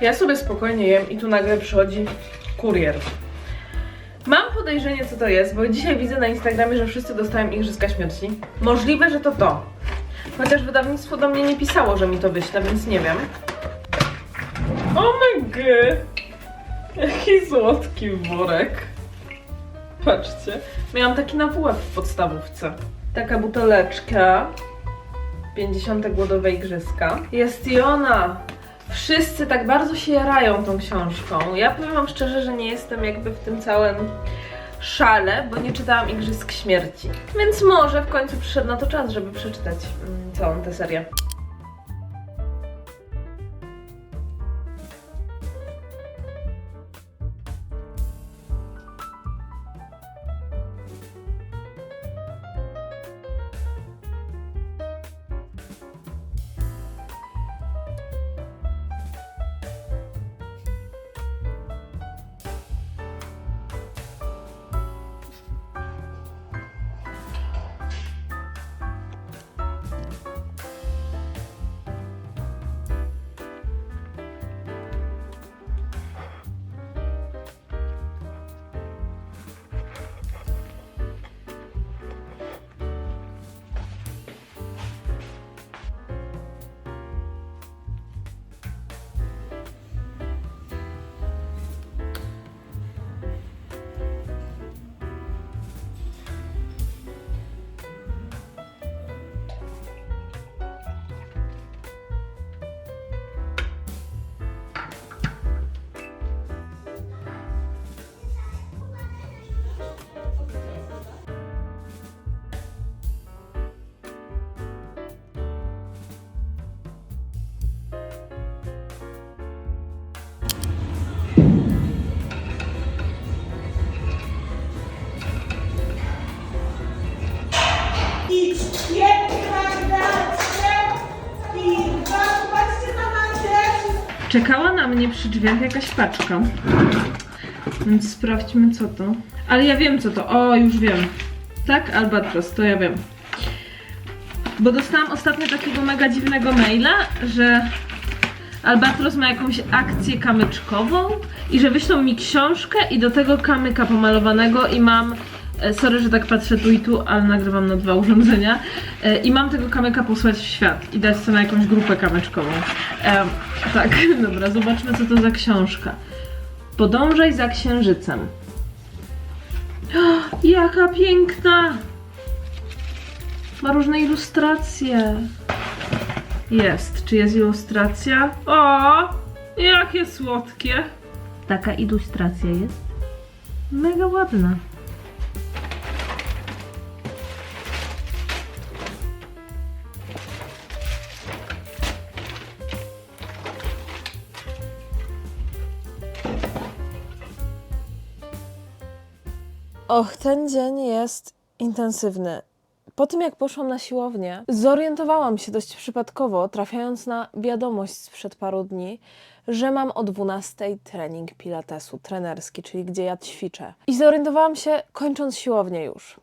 Ja sobie spokojnie jem i tu nagle przychodzi kurier. Mam podejrzenie, co to jest, bo dzisiaj widzę na Instagramie, że wszyscy dostają Igrzyska Śmierci. Możliwe, że to to. Chociaż wydawnictwo do mnie nie pisało, że mi to wyśle, więc nie wiem. O my g! Jaki słodki worek. Patrzcie. Miałam taki na WF w podstawówce. Taka buteleczka. 50 głodowe igrzyska. Jest i ona. Wszyscy tak bardzo się jarają tą książką. Ja powiem wam szczerze, że nie jestem jakby w tym całym szale, bo nie czytałam Igrzysk Śmierci. Więc może w końcu przyszedł na to czas, żeby przeczytać mm, całą tę serię. Mnie przy drzwiach jakaś paczka. Więc sprawdźmy co to. Ale ja wiem co to. O, już wiem. Tak, Albatros, to ja wiem. Bo dostałam ostatnio takiego mega dziwnego maila, że Albatros ma jakąś akcję kamyczkową i że wyślą mi książkę i do tego kamyka pomalowanego i mam Sorry, że tak patrzę tu i tu, ale nagrywam na dwa urządzenia. E, I mam tego kamyka posłać w świat i dać sobie na jakąś grupę kamyczkową. Tak, dobra, zobaczmy co to za książka. Podążaj za księżycem. O, jaka piękna! Ma różne ilustracje. Jest. Czy jest ilustracja? O! Jakie słodkie! Taka ilustracja jest. Mega ładna. Och, ten dzień jest intensywny. Po tym, jak poszłam na siłownię, zorientowałam się dość przypadkowo, trafiając na wiadomość sprzed paru dni, że mam o 12 trening pilatesu trenerski, czyli gdzie ja ćwiczę. I zorientowałam się kończąc siłownię już.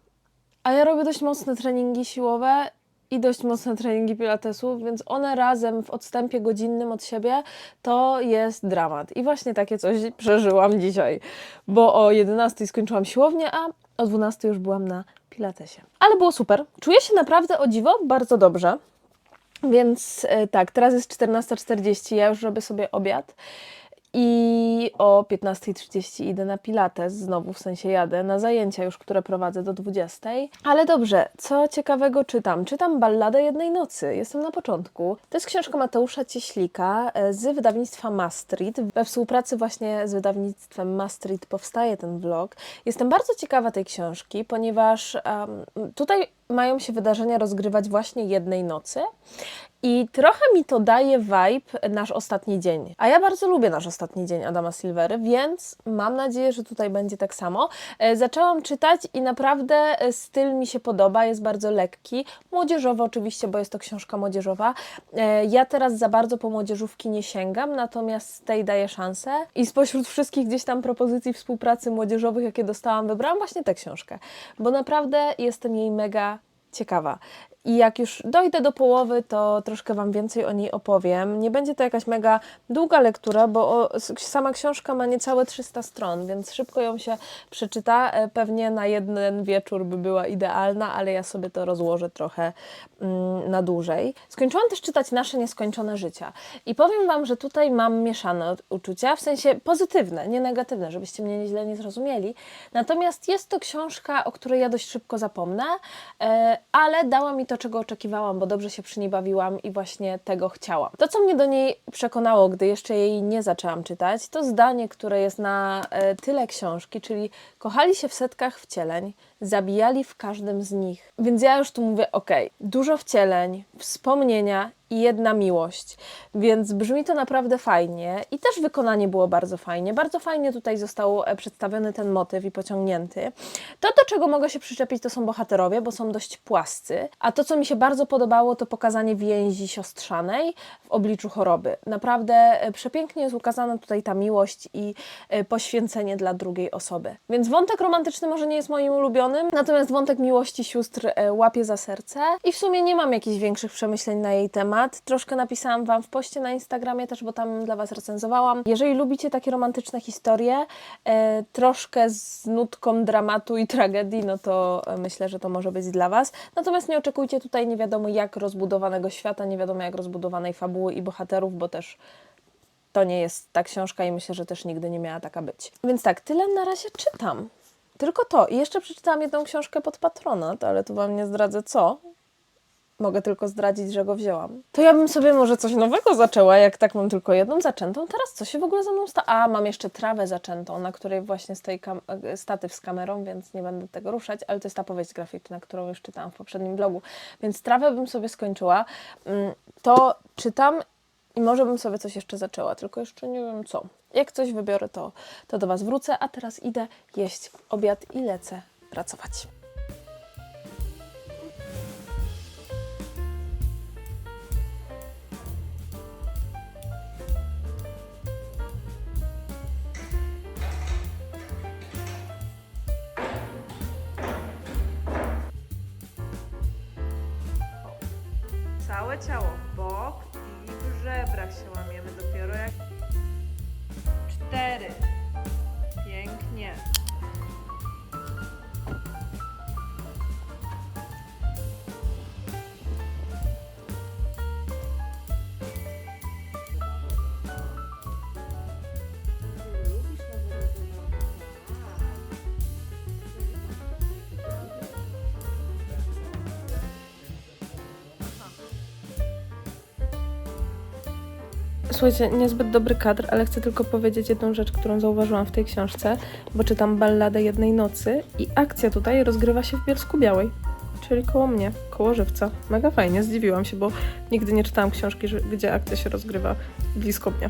A ja robię dość mocne treningi siłowe i dość mocne treningi pilatesu, więc one razem w odstępie godzinnym od siebie to jest dramat. I właśnie takie coś przeżyłam dzisiaj, bo o 11 skończyłam siłownię, a o 12 już byłam na pilatesie. Ale było super. Czuję się naprawdę o dziwo bardzo dobrze. Więc e, tak, teraz jest 14.40, ja już robię sobie obiad i o 15.30 idę na pilates, znowu w sensie jadę na zajęcia już, które prowadzę do 20.00. Ale dobrze, co ciekawego czytam? Czytam Balladę jednej nocy, jestem na początku. To jest książka Mateusza Cieślika e, z wydawnictwa Mastrit. We współpracy właśnie z wydawnictwem Mastrit powstaje ten vlog. Jestem bardzo ciekawa tej książki, ponieważ em, tutaj mają się wydarzenia rozgrywać właśnie jednej nocy. I trochę mi to daje vibe nasz ostatni dzień. A ja bardzo lubię nasz ostatni dzień Adama Silvery, więc mam nadzieję, że tutaj będzie tak samo. E, zaczęłam czytać i naprawdę e, styl mi się podoba, jest bardzo lekki. Młodzieżowy oczywiście, bo jest to książka młodzieżowa. E, ja teraz za bardzo po młodzieżówki nie sięgam, natomiast tej daję szansę. I spośród wszystkich gdzieś tam propozycji współpracy młodzieżowych, jakie dostałam, wybrałam właśnie tę książkę, bo naprawdę jestem jej mega ciekawa. I jak już dojdę do połowy, to troszkę Wam więcej o niej opowiem. Nie będzie to jakaś mega długa lektura, bo sama książka ma niecałe 300 stron, więc szybko ją się przeczyta. E, Pewnie na jeden wieczór by była idealna, ale ja sobie to rozłożę trochę mm, na dłużej. Skończyłam też czytać Nasze Nieskończone Życia. I powiem Wam, że tutaj mam mieszane uczucia, w sensie pozytywne, nie negatywne, żebyście mnie źle nie zrozumieli. Natomiast jest to książka, o której ja dość szybko zapomnę, e, ale dała mi to, czego oczekiwałam, bo dobrze się przy niej bawiłam i właśnie tego chciałam. To, co mnie do niej przekonało, gdy jeszcze jej nie zaczęłam czytać, to zdanie, które jest na e, tyle książki, czyli kochali się w setkach wcieleń, zabijali w każdym z nich. Więc ja już tu mówię, okej, dużo wcieleń, wspomnienia i jedna miłość. Więc brzmi to naprawdę fajnie i też wykonanie było bardzo fajnie. Bardzo fajnie tutaj został e, przedstawiony ten motyw i pociągnięty. To, do czego mogę się przyczepić, to są bohaterowie, bo są dość płascy. A to, co mi się bardzo podobało, to pokazanie więzi siostrzanej w obliczu choroby. Naprawdę e, przepięknie jest ukazana tutaj ta miłość i e, poświęcenie dla drugiej osoby. Więc wątek romantyczny może nie jest moim ulubionym, natomiast wątek miłości sióstr e, łapie za serce i w sumie nie mam jakichś większych przemyśleń na jej temat. Troszkę napisałam Wam w poście na Instagramie też, bo tam dla Was recenzowałam. Jeżeli lubicie takie romantyczne historie, e, troszkę z nutką dramatu i tragedii, no to e, myślę, że to może być dla Was. Natomiast nie oczekujcie tutaj nie wiadomo jak rozbudowanego świata, nie wiadomo jak rozbudowanej fabuły i bohaterów, bo też to nie jest ta książka i myślę, że też nigdy nie miała taka być. Więc tak, tyle na razie czytam. Tylko to. I jeszcze przeczytałam jedną książkę pod patronat, ale tu Wam nie zdradzę co. Mogę tylko zdradzić, że go wzięłam. To ja bym sobie może coś nowego zaczęła, jak tak mam tylko jedną zaczętą. Teraz co się w ogóle ze mną sta... A, mam jeszcze trawę zaczętą, na której właśnie stoi e, statyw z kamerą, więc nie będę tego ruszać, ale to jest ta powieść graficzna, którą już czytałam w poprzednim vlogu. Więc trawę bym sobie skończyła. Mm, To czytam i może bym sobie coś jeszcze zaczęła, tylko jeszcze nie wiem co. Jak coś wybiorę, to, to do Was wrócę, a teraz idę jeść obiad i lecę pracować. Całe ciało w bok w Słuchajcie, niezbyt dobry kadr, ale chcę tylko powiedzieć jedną rzecz, którą zauważyłam w tej książce, bo czytam balladę jednej nocy i akcja tutaj rozgrywa się w Bielsku Białej, czyli koło mnie, koło Żywca. Mega fajnie, zdziwiłam się, bo nigdy nie czytałam książki, gdzie akcja się rozgrywa blisko mnie.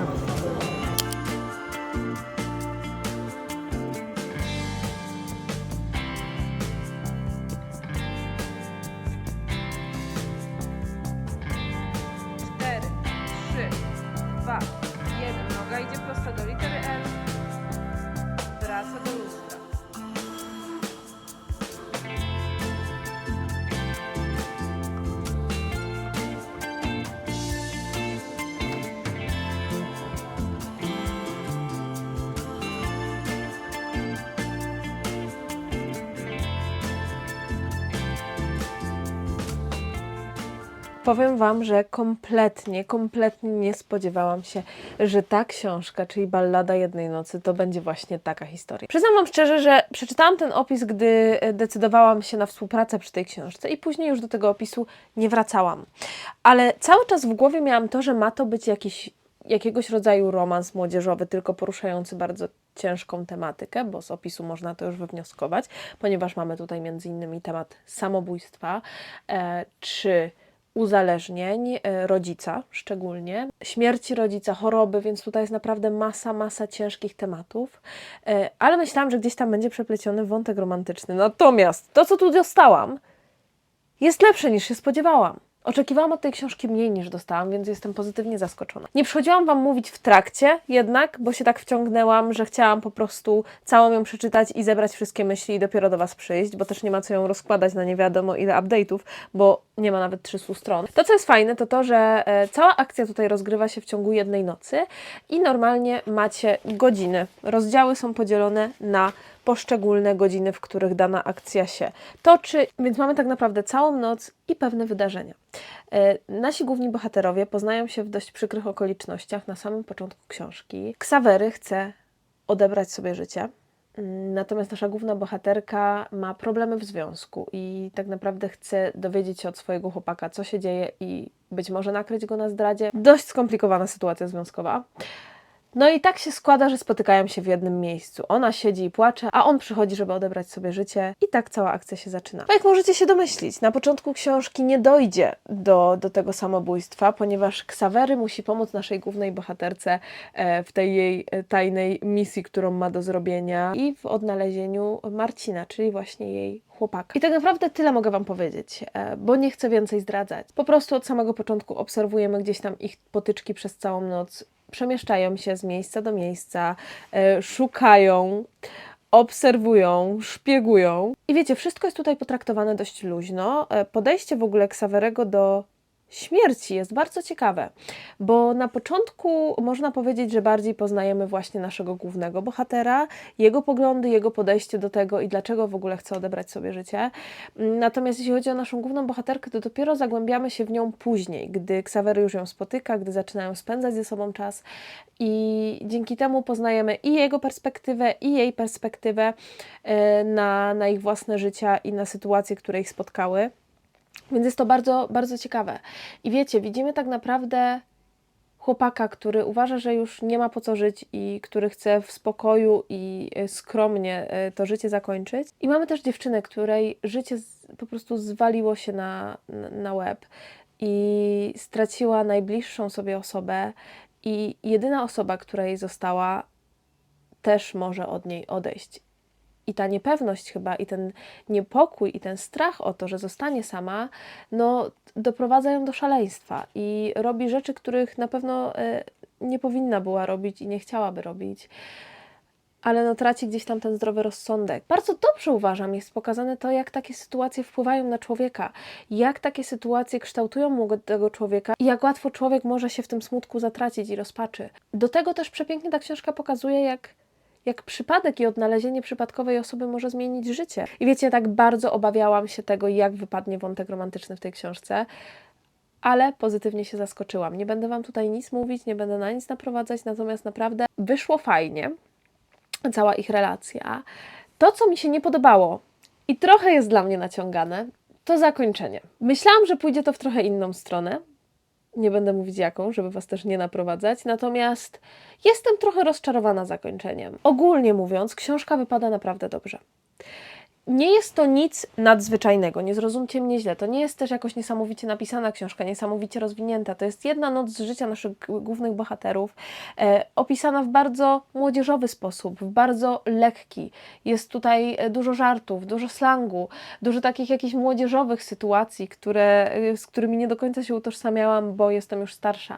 Powiem Wam, że kompletnie, kompletnie nie spodziewałam się, że ta książka, czyli Ballada Jednej Nocy, to będzie właśnie taka historia. Przyznam Wam szczerze, że przeczytałam ten opis, gdy e, decydowałam się na współpracę przy tej książce i później już do tego opisu nie wracałam. Ale cały czas w głowie miałam to, że ma to być jakiś jakiegoś rodzaju romans młodzieżowy, tylko poruszający bardzo ciężką tematykę, bo z opisu można to już wywnioskować, ponieważ mamy tutaj między innymi temat samobójstwa, e, czy uzależnień e, rodzica szczególnie, śmierci rodzica, choroby, więc tutaj jest naprawdę masa, masa ciężkich tematów, e, ale myślałam, że gdzieś tam będzie przepleciony wątek romantyczny. Natomiast to, co tu dostałam, jest lepsze niż się spodziewałam. Oczekiwałam od tej książki mniej niż dostałam, więc jestem pozytywnie zaskoczona. Nie przychodziłam Wam mówić w trakcie jednak, bo się tak wciągnęłam, że chciałam po prostu całą ją przeczytać i zebrać wszystkie myśli i dopiero do Was przyjść, bo też nie ma co ją rozkładać na nie wiadomo ile update'ów, bo nie ma nawet 300 stron. To, co jest fajne, to to, że e, cała akcja tutaj rozgrywa się w ciągu jednej nocy i normalnie macie godziny. Rozdziały są podzielone na poszczególne godziny, w których dana akcja się toczy, więc mamy tak naprawdę całą noc i pewne wydarzenia. E, Nasi główni bohaterowie poznają się w dość przykrych okolicznościach na samym początku książki. Ksawery chce odebrać sobie życie. Mm, Natomiast nasza główna bohaterka ma problemy w związku i tak naprawdę chce dowiedzieć się od swojego chłopaka, co się dzieje i być może nakryć go na zdradzie. Dość skomplikowana sytuacja związkowa. No i tak się składa, że spotykają się w jednym miejscu. Ona siedzi i płacze, a on przychodzi, żeby odebrać sobie życie i tak cała akcja się zaczyna. No jak możecie się domyślić, na początku książki nie dojdzie do, do tego samobójstwa, ponieważ Ksawery musi pomóc naszej głównej bohaterce e, w tej jej e, tajnej misji, którą ma do zrobienia i w odnalezieniu Marcina, czyli właśnie jej chłopaka. I tak naprawdę tyle mogę Wam powiedzieć, e, bo nie chcę więcej zdradzać. Po prostu od samego początku obserwujemy gdzieś tam ich potyczki przez całą noc, przemieszczają się z miejsca do miejsca, e, szukają, obserwują, szpiegują. I wiecie, wszystko jest tutaj potraktowane dość luźno. E, Podejście w ogóle Ksawerego do śmierci jest bardzo ciekawe, bo na początku można powiedzieć, że bardziej poznajemy właśnie naszego głównego bohatera, jego poglądy, jego podejście do tego i dlaczego w ogóle chce odebrać sobie życie. Natomiast jeśli chodzi o naszą główną bohaterkę, to dopiero zagłębiamy się w nią później, gdy Ksawery już ją spotyka, gdy zaczynają spędzać ze sobą czas i dzięki temu poznajemy i jego perspektywę, i jej perspektywę e, na, na ich własne życia i na sytuacje, które ich spotkały. Więc jest to bardzo, bardzo ciekawe. I wiecie, widzimy tak naprawdę chłopaka, który uważa, że już nie ma po co żyć i który chce w spokoju i e, skromnie e, to życie zakończyć. I mamy też dziewczynę, której życie po prostu zwaliło się na, na łeb i straciła najbliższą sobie osobę i jedyna osoba, która jej została, też może od niej odejść. I ta niepewność chyba, i ten niepokój, i ten strach o to, że zostanie sama, no doprowadza ją do szaleństwa i robi rzeczy, których na pewno e, nie powinna była robić i nie chciałaby robić. Ale no traci gdzieś tam ten zdrowy rozsądek. Bardzo dobrze uważam, jest pokazane to, jak takie sytuacje wpływają na człowieka, jak takie sytuacje kształtują młodego człowieka i jak łatwo człowiek może się w tym smutku zatracić i rozpaczy. Do tego też przepięknie ta książka pokazuje, jak jak przypadek i odnalezienie przypadkowej osoby może zmienić życie. I wiecie, tak bardzo obawiałam się tego, jak wypadnie wątek romantyczny w tej książce, ale pozytywnie się zaskoczyłam. Nie będę Wam tutaj nic mówić, nie będę na nic naprowadzać, natomiast naprawdę wyszło fajnie, cała ich relacja. To, co mi się nie podobało i trochę jest dla mnie naciągane, to zakończenie. Myślałam, że pójdzie to w trochę inną stronę, nie będę mówić jaką, żeby Was też nie naprowadzać, natomiast jestem trochę rozczarowana zakończeniem. Ogólnie mówiąc, książka wypada naprawdę dobrze. Nie jest to nic nadzwyczajnego, nie zrozumcie mnie źle. To nie jest też jakoś niesamowicie napisana książka, niesamowicie rozwinięta. To jest jedna noc z życia naszych głównych bohaterów, e, opisana w bardzo młodzieżowy sposób, w bardzo lekki. Jest tutaj e, dużo żartów, dużo slangu, dużo takich jakichś młodzieżowych sytuacji, które, e, z którymi nie do końca się utożsamiałam, bo jestem już starsza.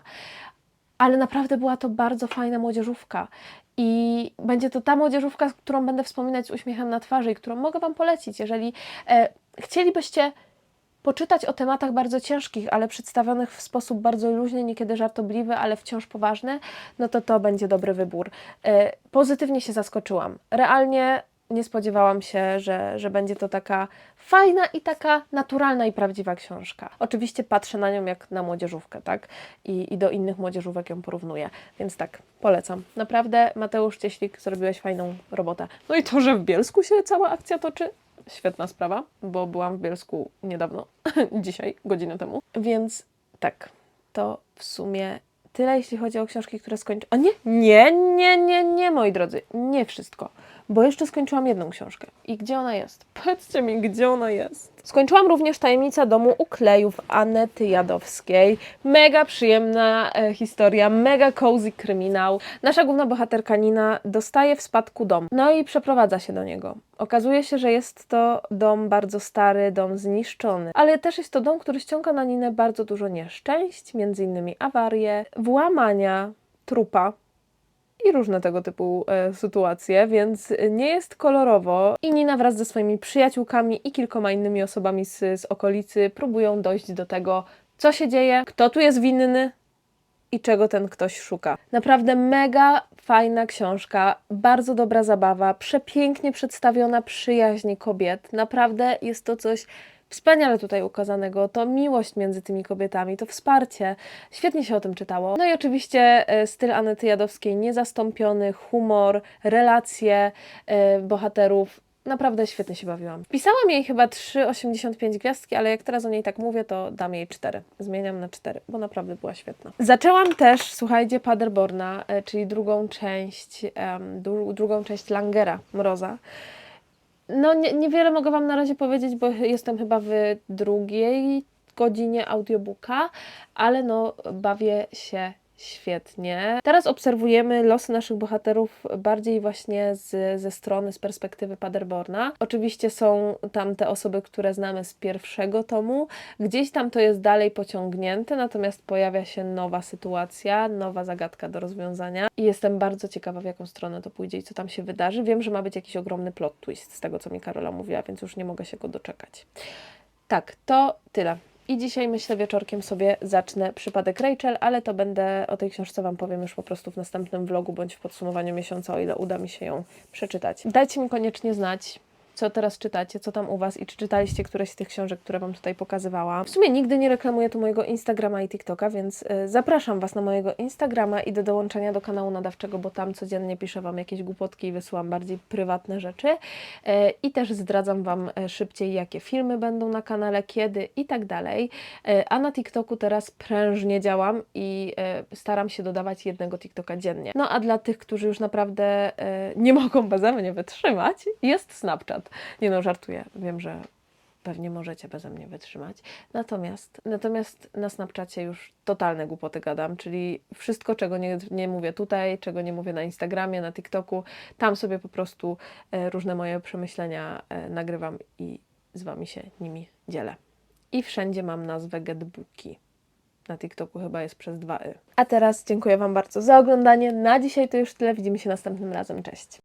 Ale naprawdę była to bardzo fajna młodzieżówka. I będzie to ta młodzieżówka, którą będę wspominać z uśmiechem na twarzy i którą mogę Wam polecić, jeżeli e, chcielibyście poczytać o tematach bardzo ciężkich, ale przedstawionych w sposób bardzo luźny, niekiedy żartobliwy, ale wciąż poważny, no to to będzie dobry wybór. E, Pozytywnie się zaskoczyłam. Realnie nie spodziewałam się, że, że będzie to taka fajna i taka naturalna i prawdziwa książka. Oczywiście patrzę na nią jak na młodzieżówkę, tak? I, i do innych młodzieżówek ją porównuję. Więc tak, polecam. Naprawdę, Mateusz Cieślik, zrobiłeś fajną robotę. No i to, że w Bielsku się cała akcja toczy, świetna sprawa, bo byłam w Bielsku niedawno, dzisiaj, godzinę temu. Więc tak, to w sumie tyle, jeśli chodzi o książki, które skończę. A nie, nie, nie, nie, nie, moi drodzy, nie wszystko, bo jeszcze skończyłam jedną książkę. I gdzie ona jest? Powiedzcie mi, gdzie ona jest. Skończyłam również Tajemnica domu uklejów Anety Jadowskiej. Mega przyjemna e, historia, mega cozy kryminał. Nasza główna bohaterka Nina dostaje w spadku dom, no i przeprowadza się do niego. Okazuje się, że jest to dom bardzo stary, dom zniszczony, ale też jest to dom, który ściąga na Ninę bardzo dużo nieszczęść, między innymi awarie, włamania, trupa i różne tego typu e, sytuacje, więc nie jest kolorowo. I Nina wraz ze swoimi przyjaciółkami i kilkoma innymi osobami z, z okolicy próbują dojść do tego, co się dzieje, kto tu jest winny i czego ten ktoś szuka. Naprawdę mega fajna książka, bardzo dobra zabawa, przepięknie przedstawiona przyjaźń kobiet. Naprawdę jest to coś wspaniale tutaj ukazanego. To miłość między tymi kobietami, to wsparcie. Świetnie się o tym czytało. No i oczywiście e, styl Anety Jadowskiej niezastąpiony, humor, relacje e, bohaterów. Naprawdę świetnie się bawiłam. Wpisałam jej chyba 3,85 gwiazdki, ale jak teraz o niej tak mówię, to dam jej 4. Zmieniam na 4, bo naprawdę była świetna. Zaczęłam też, słuchajcie, Paderborna, e, czyli drugą część, em, dru- drugą część Langera, Mroza. No, nie, niewiele mogę Wam na razie powiedzieć, bo jestem chyba w drugiej godzinie audiobooka, ale no, bawię się świetnie. Teraz obserwujemy losy naszych bohaterów bardziej właśnie z, ze strony, z perspektywy Paderborna. Oczywiście są tam te osoby, które znamy z pierwszego tomu. Gdzieś tam to jest dalej pociągnięte, natomiast pojawia się nowa sytuacja, nowa zagadka do rozwiązania i jestem bardzo ciekawa, w jaką stronę to pójdzie i co tam się wydarzy. Wiem, że ma być jakiś ogromny plot twist z tego, co mi Karola mówiła, więc już nie mogę się go doczekać. Tak, to tyle. I dzisiaj myślę wieczorkiem sobie zacznę przypadek Rachel, ale to będę o tej książce Wam powiem już po prostu w następnym vlogu bądź w podsumowaniu miesiąca, o ile uda mi się ją przeczytać. Dajcie mi koniecznie znać, co teraz czytacie, co tam u Was i czy czytaliście któreś z tych książek, które Wam tutaj pokazywałam. W sumie nigdy nie reklamuję tu mojego Instagrama i TikToka, więc y, zapraszam Was na mojego Instagrama i do dołączenia do kanału nadawczego, bo tam codziennie piszę Wam jakieś głupotki i wysyłam bardziej prywatne rzeczy. Y, I też zdradzam Wam y, szybciej, jakie filmy będą na kanale, kiedy i tak dalej. A na TikToku teraz prężnie działam i staram się dodawać jednego TikToka dziennie. No a dla tych, którzy już naprawdę nie mogą beze mnie wytrzymać, jest Snapchat. Nie no, żartuję. Wiem, że pewnie możecie beze mnie wytrzymać. Natomiast, natomiast na Snapchacie już totalne głupoty gadam, czyli wszystko, czego nie, nie mówię tutaj, czego nie mówię na Instagramie, na TikToku, tam sobie po prostu e, różne moje przemyślenia e, nagrywam i z Wami się nimi dzielę. I wszędzie mam nazwę Getbooki. Na TikToku chyba jest przez dwa y. A teraz dziękuję Wam bardzo za oglądanie. Na dzisiaj to już tyle. Widzimy się następnym razem. Cześć.